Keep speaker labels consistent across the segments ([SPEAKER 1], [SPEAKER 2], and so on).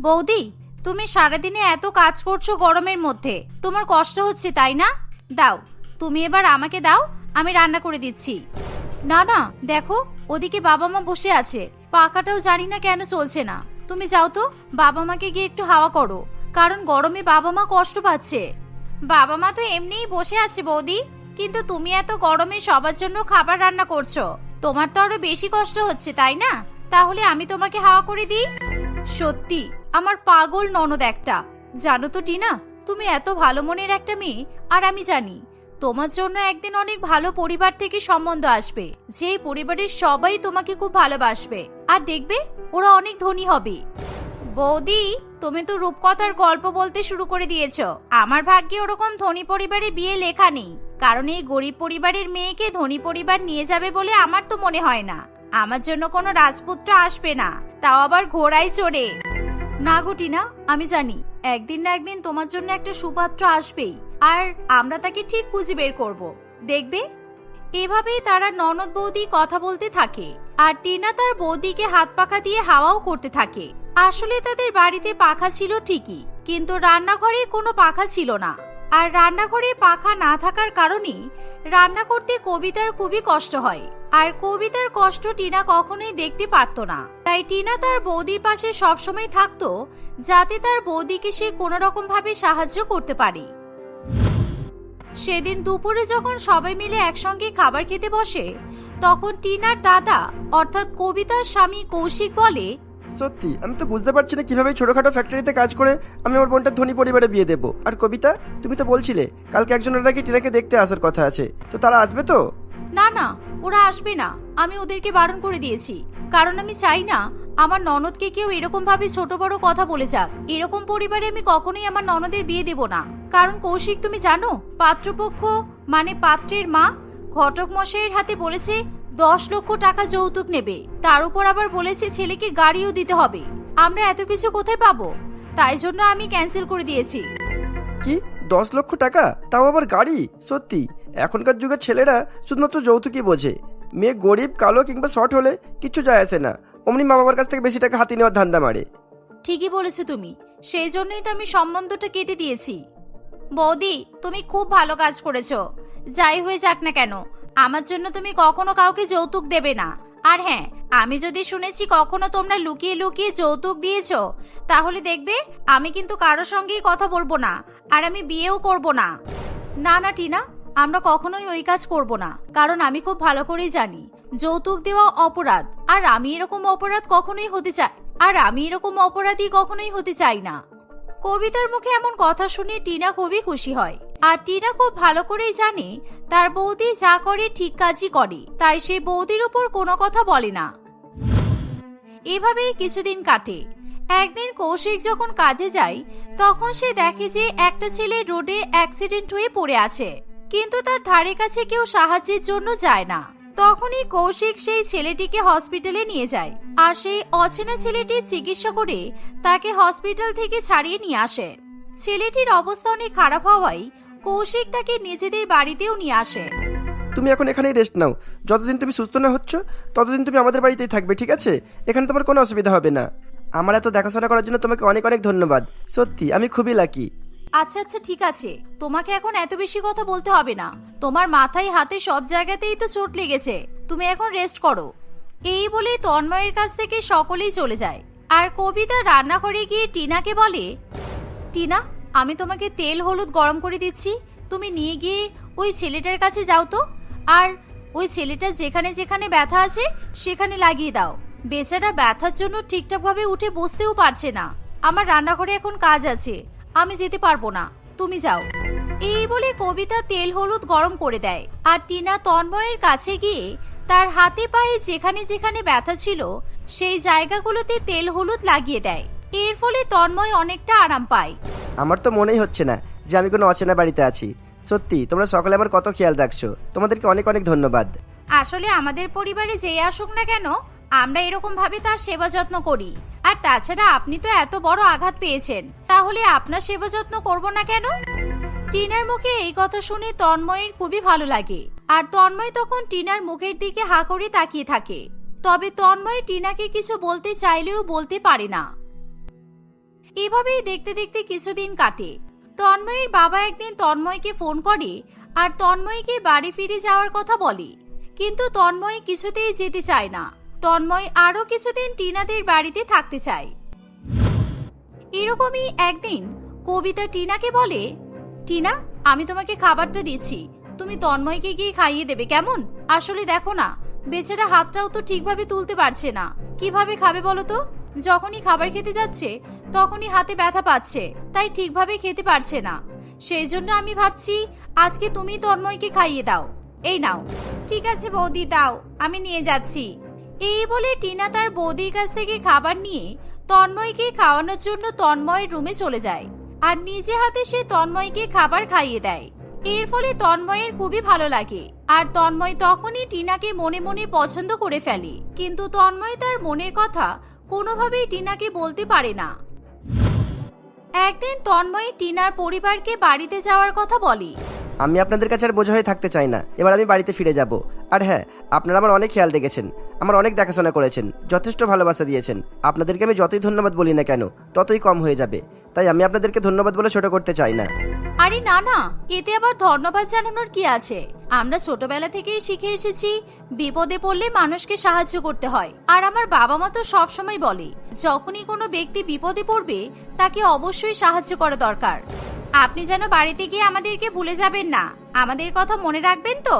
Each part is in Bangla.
[SPEAKER 1] বৌদি, তুমি সারাদিনে এত কাজ করছ গরমের মধ্যে। তোমার কষ্ট হচ্ছে, তাই না? দাও, তুমি এবার আমাকে দাও, আমি রান্না করে দিচ্ছি। না না, দেখো, ওদিকে বাবা মা বসে আছে। পাখাটাও জানি না কেন চলছে না। তুমি যাও তো, বাবা মাকে গিয়ে একটু হাওয়া করো। কারণ গরমে বাবা মা কষ্ট পাচ্ছে। বাবা মা তো এমনিই বসে আছে, বৌদি। কিন্তু তুমি এত গরমে সবার জন্য খাবার রান্না করছ। তোমার তো আরও বেশি কষ্ট হচ্ছে, তাই না? তাহলে আমি তোমাকে হাওয়া করে দিই। সত্যি আমার পাগল ননদ একটা। জানো তো, টিনা, তুমি এত ভালো মনের একটা মেয়ে, আর আমি জানি, তোমার জন্য একদিন অনেক ভালো পরিবার থেকে সম্বন্ধ আসবে। যেই পরিবারের সবাই তোমাকে খুব ভালোবাসবে। আর দেখবে, ওরা অনেক ধনী হবে। বৌদি, তুমি তো রূপকথার গল্প বলতে শুরু করে দিয়েছ। আমার ভাগ্যে ওরকম ধনী পরিবারে বিয়ে লেখা নেই। কারণ এই গরিব পরিবারের মেয়েকে ধনী পরিবার নিয়ে যাবে বলে আমার তো মনে হয় না। আমার জন্য কোনো রাজপুত্র আসবে না। তাও আবার ঘোড়ায় চড়ে। না আমি জানি, একদিন না একদিন তোমার জন্য একটা সুপাত্র আসবেই, আর আমরা তাকে ঠিক খুঁজে বের করব, দেখবে? এভাবেই তারা ননদ বৌদি কথা বলতে থাকে, আর টিনা তার বৌদিকে হাত পাখা দিয়ে হাওয়াও করতে থাকে। আসলে তাদের বাড়িতে পাখা ছিল ঠিকই, কিন্তু রান্নাঘরে কোনো পাখা ছিল না। আর রান্নাঘরে পাখা না থাকার কারণেই রান্না করতে কবিতার খুবই কষ্ট হয়। আর কবিতার কষ্ট টিনা কখনোই দেখতে পারতো না। তাই টিনা তার বৌদির পাশে সবসময় থাকতো, যাতে তার বৌদিকে সে কোনো রকম ভাবে সাহায্য করতে পারে। সেদিন দুপুরে যখন সবাই মিলে একসঙ্গে খাবার খেতে বসে, তখন টিনার দাদা, অর্থাৎ কবিতার স্বামী কৌশিক বলে
[SPEAKER 2] সত্যি, আমি তো বুঝতে পারছি না কীভাবে ছোটখাটো ফ্যাক্টরিতে কাজ করে আমি আমার বোনটার ধনী পরিবারে বিয়ে দেবো। আর কবিতা, তুমি তো বলছিলে, কালকে একজনের নাকি টিনাকে দেখতে আসার কথা আছে। তো তারা আসবে তো?
[SPEAKER 1] না না, ওরা আসবে না। আমি ওদেরকে বারণ করে দিয়েছি। কারণ আমি চাই না আমার ননদকে কেউ এরকম ভাবে ছোট বড় কথা বলে যাক। এরকম পরিবারে আমি কখনোই আমার ননদের বিয়ে দেব না। কারণ কৌশিক, তুমি জানো, পাত্রপক্ষ মানে পাত্রের মা, ঘটক মশাইয়ের হাতে বলেছে দশ লক্ষ টাকা যৌতুক নেবে। তার উপর আবার বলেছে ছেলেকে গাড়িও দিতে হবে। আমরা এত কিছু কোথায় পাবো? তাই জন্য আমি ক্যান্সেল করে দিয়েছি।
[SPEAKER 2] কি? দশ লক্ষ টাকা? তাও আবার গাড়ি? সত্যি? এখনকার যুগের ছেলেরা শুধুমাত্র যৌতুকই বোঝে। মেয়ে গরিব কালো কিংবা শর্ট হলে কিছু যায় আসে না। অমনি মা বাবার কাছ থেকে বেশি টাকা হাতি নেওয়ার ধান্দা মারে।
[SPEAKER 1] ঠিকই বলেছ তুমি। সেই জন্যই তো আমি সম্বন্ধটা কেটে দিয়েছি। বৌদি তুমি খুব ভালো কাজ করেছ। যাই হয়ে যাক না কেন। আমার জন্য তুমি কখনো কাউকে যৌতুক দেবে না। আর হ্যাঁ আমি যদি শুনেছি কখনো তোমরা লুকিয়ে লুকিয়ে যৌতুক দিয়েছ, তাহলে দেখবে আমি কিন্তু কারোর সঙ্গেই কথা বলব না, আর আমি বিয়েও করব না। না না, টিনা, আমরা কখনোই ওই কাজ করব না, কারণ আমি খুব ভালো করেই জানি, যৌতুক দেওয়া অপরাধ, আর আমি এরকম অপরাধ কখনোই হতে চাই, আর আমি এরকম অপরাধী কখনোই হতে চাই না। কবিতার মুখে এমন কথা শুনে টিনা খুবই খুশি হয়। আর টিনা খুব ভালো করেই জানে তার বৌদি যা করে ঠিক কাজই করে, তাই সে বৌদির উপর কোনো কথা বলে না। এভাবেই কিছুদিন কাটে। একদিন কৌশিক যখন কাজে যায়, তখন সে দেখে যে একটা ছেলে রোডে অ্যাক্সিডেন্ট হয়ে পড়ে আছে, কিন্তু তার ধারে কাছে কেউ সাহায্যের জন্য যায় না। তখনই কৌশিক সেই ছেলেটিকে হসপিটালে নিয়ে যায় আর সেই অচেনা ছেলেটির চিকিৎসা করে তাকে হসপিটাল থেকে ছাড়িয়ে নিয়ে আসে। ছেলেটির অবস্থা অনেক খারাপ হওয়ায় কৌশিক তাকে নিজেদের বাড়িতেও নিয়ে আসে।
[SPEAKER 2] তুমি এখন এখানেই রেস্ট নাও। যতদিন তুমি সুস্থ না হচ্ছ ততদিন তুমি আমাদের বাড়িতেই থাকবে ঠিক আছে? এখানে তোমার কোনো অসুবিধা হবে না। আমার এত দেখাশোনা করার জন্য তোমাকে অনেক অনেক ধন্যবাদ। সত্যি আমি খুবই লাকি
[SPEAKER 1] আচ্ছা আচ্ছা ঠিক আছে। তোমাকে এখন এত বেশি কথা বলতে হবে না। তোমার মাথায় হাতে সব জায়গাতেই তো চোট লেগেছে। তুমি এখন রেস্ট করো। এই বলে তন্ময়ের কাছ থেকে সকলেই চলে যায়। আর কবিতা রান্নাঘরে গিয়ে টিনাকে বলে টিনা আমি তোমাকে তেল হলুদ গরম করে দিচ্ছি। তুমি নিয়ে গিয়ে ওই ছেলেটার কাছে যাও তো। আর ওই ছেলেটার যেখানে যেখানে ব্যথা আছে, সেখানে লাগিয়ে দাও। বেচারা ব্যথার জন্য ঠিকঠাকভাবে উঠে বসতেও পারছে না। আমার রান্নাঘরে এখন কাজ আছে। আমি যেতে পারব না। তুমি যাও। এই বলে কবিতা তেল হলুদ গরম করে দেয়। আর টিনা তন্ময়ের কাছে গিয়ে তার হাতে পায়ে যেখানে যেখানে ব্যথা ছিল, সেই জায়গাগুলোতে তেল হলুদ লাগিয়ে দেয়। এর ফলে তন্ময় অনেকটা আরাম পায়।
[SPEAKER 2] আমার তো মনেই হচ্ছে না যে আমি কোনো অচেনা বাড়িতে আছি। সত্যি তোমরা সকলে আমার কত খেয়াল রাখছো। তোমাদেরকে অনেক অনেক ধন্যবাদ।
[SPEAKER 1] আসলে আমাদের পরিবারে যে আসুক না কেন আমরা এরকম ভাবে তার সেবা যত্ন করি। আর তাছাড়া আপনি তো এত বড় আঘাত পেয়েছেন। তাহলে আপনার সেবা যত্ন করব না কেন? টিনার মুখে এই কথা শুনে তন্ময়ের খুবই ভালো লাগে। আর তন্ময় তখন টিনার মুখের দিকে হা করে তাকিয়ে থাকে। তবে তন্ময় টিনাকে কিছু বলতে চাইলেও বলতে পারে না। এভাবেই দেখতে দেখতে কিছুদিন কাটে। তন্ময়ের বাবা একদিন তন্ময়কে ফোন করে আর তন্ময়কে বাড়ি ফিরে যাওয়ার কথা বলে। কিন্তু তন্ময় কিছুতেই যেতে চায় না। তন্ময় আরও কিছুদিন টিনাদের বাড়িতে থাকতে চায়। এরকমই একদিন কবিতা টিনাকে বলে, টিনা, আমি তোমাকে খাবারটা দিচ্ছি। তুমি তন্ময়কে গিয়ে খাইয়ে দেবে, কেমন? আসলে দেখো না, বেচারা হাতটাও তো ঠিকভাবে তুলতে পারছে না। কীভাবে খাবে বলো তো? যখনই খাবার খেতে যাচ্ছে, তখনই হাতে ব্যথা পাচ্ছে, তাই ঠিকভাবে খেতে পারছে না। সেই জন্য আমি ভাবছি, আজকে তুমি তন্ময়কে খাইয়ে দাও। এই নাও। ঠিক আছে বৌদি, দাও। আমি নিয়ে যাচ্ছি। এই বলে টিনা তার বৌদির কাছ থেকে খাবার নিয়ে তন্ময়কে খাওয়ানোর জন্য তন্ময়ের রুমে চলে যায়। আর নিজে হাতে সে তন্ময়কে খাবার খাইয়ে দেয়। এর ফলে তন্ময়ের খুবই ভালো লাগে। আর তন্ময় তখনই টিনাকে মনে মনে পছন্দ করে ফেলে। কিন্তু তন্ময় তার মনের কথা কোনোভাবেই টিনাকে বলতে পারে না। একদিন তন্ময় টিনার পরিবারকে বাড়িতে যাওয়ার কথা বলে।
[SPEAKER 2] আমি আপনাদের কাছে আর বোঝা হয়ে থাকতে চাই না। এবার আমি বাড়িতে ফিরে যাব। আর হ্যাঁ আপনারা আমার অনেক খেয়াল রেখেছেন। আমার অনেক দেখাশোনা করেছেন। যথেষ্ট ভালোবাসা দিয়েছেন। আপনাদেরকে আমি যতই ধন্যবাদ বলি না কেন, ততই কম হয়ে যাবে। তাই আমি আপনাদেরকে ধন্যবাদ বলে ছোট করতে চাই না।
[SPEAKER 1] আরে না না, এতে আবার ধন্যবাদ জানানোর কি আছে? আমরা ছোটবেলা থেকেই শিখে এসেছি, বিপদে পড়লে মানুষকে সাহায্য করতে হয়। আর আমার বাবা মা তো সবসময় বলে, যখনই কোনো ব্যক্তি বিপদে পড়বে, তাকে অবশ্যই সাহায্য করা দরকার। আপনি যেন বাড়িতে গিয়ে আমাদেরকে ভুলে যাবেন না। আমাদের কথা মনে রাখবেন তো?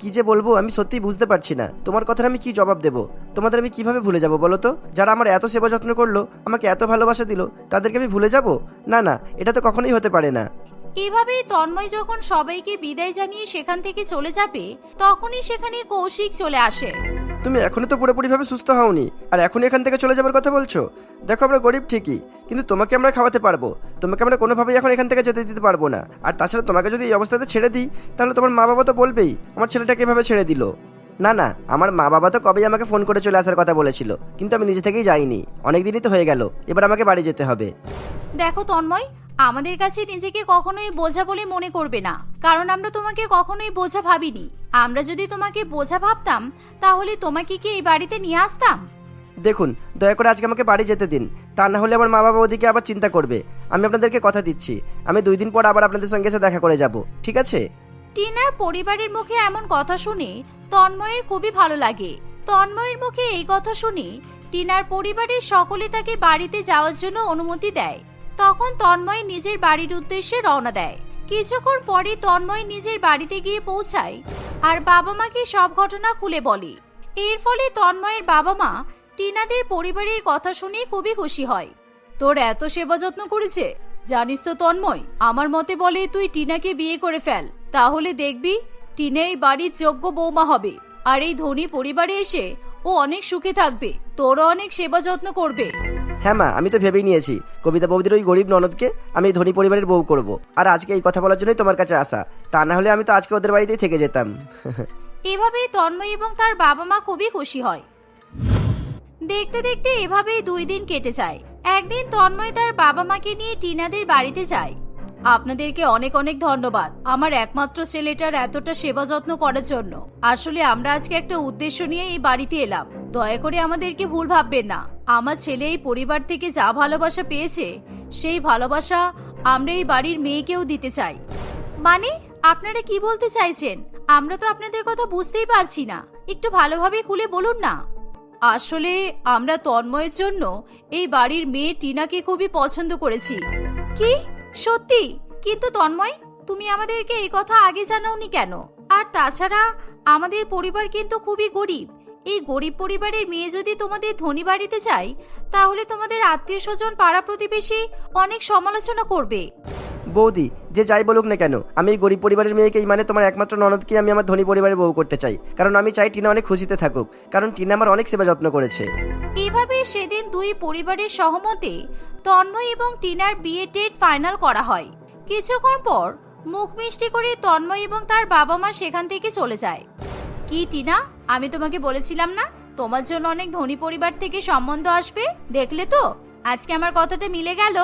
[SPEAKER 2] কি যে বলব, আমি সত্যিই বুঝতে পারছি না। তোমার কথার আমি কি জবাব দেবো? তোমাদের আমি কীভাবে ভুলে যাব বলো তো? যারা আমার এত সেবা যত্ন করল, আমাকে এত ভালোবাসা দিল, তাদেরকে আমি ভুলে যাব? না না, এটা তো কখনোই হতে পারে না।
[SPEAKER 1] এভাবেই তন্ময় যখন সবাইকে বিদায় জানিয়ে সেখান থেকে চলে যাবে তখনই সেখানে কৌশিক চলে আসে।
[SPEAKER 2] তুমি এখনও তো পুরোপুরিভাবে সুস্থ হওনি আর এখন এখান থেকে চলে যাবার কথা বলছো? দেখো আমরা গরিব ঠিকই কিন্তু তোমাকে আমরা খাওয়াতে পারব। তোমাকে আমরা কোনোভাবেই এখন এখান থেকে যেতে দিতে পারব না। আর তাছাড়া তোমাকে যদি এই অবস্থাতে ছেড়ে দিই তাহলে তোমার মা বাবা তো বলবেই আমার ছেলেটাকে এভাবে ছেড়ে দিল। না না আমার মা বাবা তো কবেই আমাকে ফোন করে চলে আসার কথা বলেছিল কিন্তু আমি নিজে থেকেই যাইনি। অনেক দিনই তো হয়ে গেল এবার আমাকে বাড়ি যেতে হবে।
[SPEAKER 1] দেখো তন্ময় আমাদের কাছে নিজেকে কখনোই বোঝা বলে মনে করবে না। কারণ আমরা তোমাকে কখনোই বোঝা ভাবিনি। আমরা যদি তোমাকে বোঝা ভাবতাম তাহলে তোমাকে কি এই বাড়িতে নিয়ে আসতাম?
[SPEAKER 2] দেখুন দয়া করে আজকে আমাকে বাড়ি যেতে দিন। তা না হলে আমার মা বাবা ওদিকে আবার চিন্তা করবে। আমি আপনাদেরকে কথা দিচ্ছি। আমি দুই দিন পর আবার আপনাদের সঙ্গে এসে দেখা করে যাব। ঠিক আছে?
[SPEAKER 1] টিনার পরিবারের মুখে এমন কথা শুনে তন্ময়ের খুবই ভালো লাগে। তন্ময়ের মুখে এই কথা শুনে টিনার পরিবারের সকলে তাকে বাড়িতে যাওয়ার জন্য অনুমতি দেয়। তখন তন্ময় নিজের বাড়ির উদ্দেশ্যে রওনা দেয়। কিছুক্ষণ পরে তন্ময় নিজের বাড়িতে গিয়ে পৌঁছায় আর বাবা মাকে সব ঘটনা খুলে বলে। এর ফলে তন্ময়ের বাবা মা টিনাদের পরিবারের কথা শুনে খুবই খুশি হয়। তোর এত সেবা যত্ন করেছে? জানিস তো তন্ময়, আমার মতে বলে তুই টিনাকে বিয়ে করে ফেল। তাহলে দেখবি, টিনা এই বাড়ির যোগ্য বৌমা হবে। আর এই ধনী পরিবারে এসে ও অনেক সুখে থাকবে। তোরও অনেক সেবা যত্ন করবে।
[SPEAKER 2] হ্যাঁ মা, আমি তো ভেবেই নিয়েছি। কবিতা বৌদির ওই গরিব ননদকে আমি ধনী পরিবারের বউ করব। আর আজকে এই কথা বলার জন্যই তোমার কাছে আসা। তা না হলে আমি তো আজকে ওদের বাড়িতেই থেকে যেতাম।
[SPEAKER 1] এভাবেই তন্ময় এবং তার বাবা মা খুবই খুশি হয়। দেখতে দেখতে এভাবেই দুই দিন কেটে যায়। একদিন তন্ময় তার বাবা মাকে নিয়ে টিনাদের বাড়িতে যায়। আপনাদেরকে অনেক অনেক ধন্যবাদ আমার একমাত্র ছেলেটার এতটা সেবা যত্ন করার জন্য। আসলে আমরা আজকে একটা উদ্দেশ্য নিয়ে এই বাড়িতে এলাম। দয়া করে আমাদেরকে ভুল ভাববেন না। আমার ছেলে এই পরিবার থেকে যা ভালোবাসা পেয়েছে, সেই ভালোবাসা আমরা এই বাড়ির মেয়েকেও দিতে চাই। মানে আপনারা কি বলতে চাইছেন? আমরা তো আপনাদের কথা বুঝতেই পারছি না। একটু ভালোভাবে খুলে বলুন না। আসলে আমরা তন্ময়ের জন্য এই বাড়ির মেয়ে টিনাকে খুবই পছন্দ করেছি। কি? সত্যি? কিন্তু তন্ময়, তুমি আমাদেরকে এই কথা আগে জানাওনি কেন? আর তাছাড়া আমাদের পরিবার কিন্তু খুবই গরিব। এই গরিব পরিবারের মেয়ে যদি তোমাদের ধনী বাড়িতে যায় তাহলে তোমাদের আত্মীয় স্বজন পাড়া প্রতিবেশী অনেক সমালোচনা করবে।
[SPEAKER 2] বৌদি যে যাই বলুক না কেন আমি এই গরিব পরিবারের মেয়েকেই মানে তোমার একমাত্র ননদকে আমি আমার ধনী পরিবারের বউ করতে চাই। কারণ আমি চাই টিনা অনেক খুশিতে থাকুক কারণ টিনা আমার অনেক সেবা যত্ন করেছে।
[SPEAKER 1] এভাবে সেদিন দুই পরিবারের সহমতে তন্ময় এবং টিনার বিয়ে ডেট ফাইনাল করা হয়। কিছুক্ষণ পর মুখ মিষ্টি করে তন্ময় এবং তার বাবা মা সেখান থেকে চলে যায়। কি টিনা? আমি তোমাকে বলেছিলাম না, তোমার জন্য অনেক ধনী পরিবার থেকে সম্বন্ধ আসবে? দেখলে তো? আজকে আমার কথাটা মিলে গেল।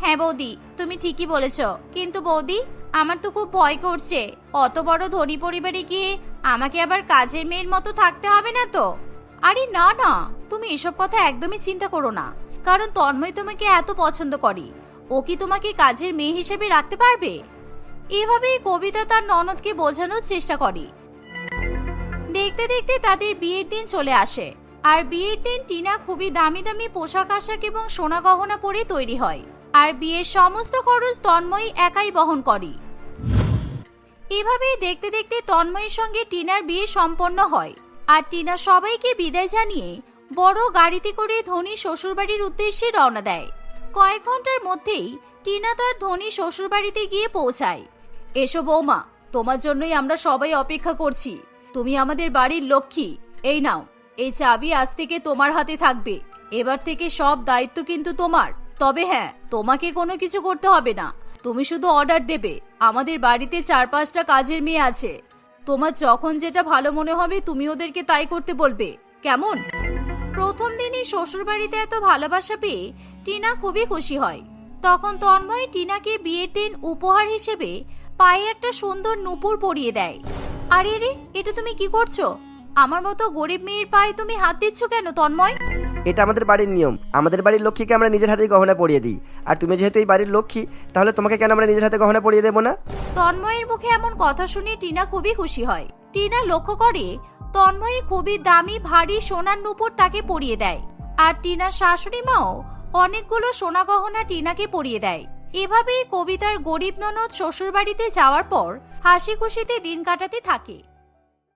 [SPEAKER 1] হ্যাঁ বৌদি, তুমি ঠিকই বলেছ। কিন্তু বৌদি, আমার তো খুব ভয় করছে। অত বড় ধনী পরিবারে গিয়ে আমাকে আবার কাজের মেয়ের মতো থাকতে হবে না তো? আরে না না, তুমি এসব কথা একদমই চিন্তা করো না। কারণ তন্ময় তোমাকে এত পছন্দ করে। ও কি তোমাকে কাজের মেয়ে হিসেবে রাখতে পারবে? এভাবেই কবিতা তার ননদকে বোঝানোর চেষ্টা করে। দেখতে দেখতে তাদের বিয়ের দিন চলে আসে। আর বিয়ের দিন টিনা খুবই দামি দামি পোশাক আশাক এবং সোনা গহনা পরে তৈরি হয়। আর বিয়ের সমস্ত খরচ তন্ময়ী একাই বহন করে। এভাবেই দেখতে দেখতে তন্ময়ের সঙ্গে টিনার বিয়ে সম্পন্ন হয়। আর টিনা সবাইকে বিদায় জানিয়ে বড় গাড়িতে করে ধনী শ্বশুরবাড়ির উদ্দেশ্যে রওনা দেয়। কয়েক ঘণ্টার মধ্যেই টিনা তার ধনী শ্বশুরবাড়িতে গিয়ে পৌঁছায়। এসো বৌমা, তোমার জন্যই আমরা সবাই অপেক্ষা করছি। তুমি আমাদের বাড়ির লক্ষ্মী। এই নাও, এই চাবি আজ থেকে তোমার হাতে থাকবে। এবার থেকে সব দায়িত্ব কিন্তু তোমার। তবে হ্যাঁ তোমাকে কোনো কিছু করতে হবে না। তুমি শুধু অর্ডার দেবে। আমাদের বাড়িতে চার পাঁচটা কাজের মেয়ে আছে। তোমার যখন যেটা ভালো মনে হবে, তুমি ওদেরকে তাই করতে বলবে। কেমন? প্রথম দিনই শ্বশুরবাড়িতে এত ভালোবাসা পেয়ে টিনা খুবই খুশি হয়। তখন তন্ময় টিনাকে বিয়ের দিন উপহার হিসেবে পায়ে একটা সুন্দর নুপুর পরিয়ে দেয়। আরে রে এটা তুমি কি করছ? আমার মতো গরিব মেয়ের পায়ে তুমি হাত দিচ্ছ কেন তন্ময়?
[SPEAKER 2] এটা আমাদের বাড়ির নিয়ম। আমাদের বাড়ির লক্ষ্মীকে আমরা নিজের হাতেই গহনা পরিয়ে দিই। আর তুমি যেহেতু এই বাড়ির লক্ষ্মী তাহলে তোমাকে কেন আমরা নিজের হাতে গহনা পরিয়ে দেবো না?
[SPEAKER 1] তন্ময়ের মুখে এমন কথা শুনে টিনা খুবই খুশি হয়। টিনা লক্ষ্য করে তন্ময়ী খুবই দামি ভারী সোনার নুপুর তাকে পরিয়ে দেয়। আর টিনার শাশুড়ি মাও অনেকগুলো সোনা গহনা টিনাকে পরিয়ে দেয়। এভাবেই কবিতার গরিব ননদ শ্বশুরবাড়িতে যাওয়ার পর হাসি খুশিতে দিন কাটাতে থাকে।